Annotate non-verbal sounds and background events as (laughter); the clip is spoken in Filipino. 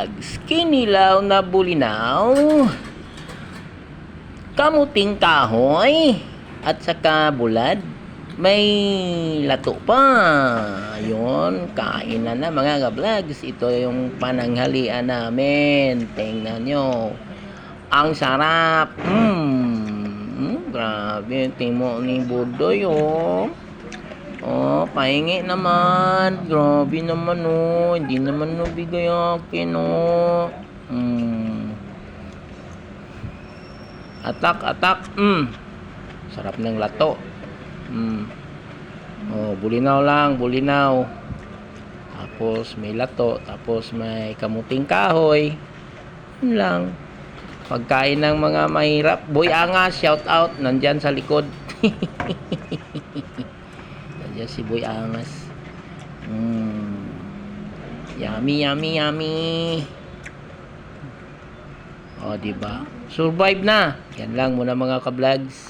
vlogs. Kinilaw na bulinaw. Kamuting kahoy. At saka bulad. May lato pa. Yun, kain na na mga ka-vlogs. Ito yung pananghalian namin. Tingnan nyo. Ang sarap. Mm. Grabe, timo ni Budoy, oh. Pahingi naman. Grabe naman, oh. Hindi naman no bigay akin, oh. Mm. Atak, atak. Mm. Sarap ng lato. Mm. Oh, bulinaw lang, bulinaw. Tapos may lato, tapos may kamuting kahoy. Yun lang. Pagkain ng mga mahirap. Boy Angas, shout out. Nandyan sa likod. (laughs) Nandyan si Boy Angas. Mm. Yummy, yummy, yummy. O, diba? Survive na. Yan lang muna mga ka-vlogs.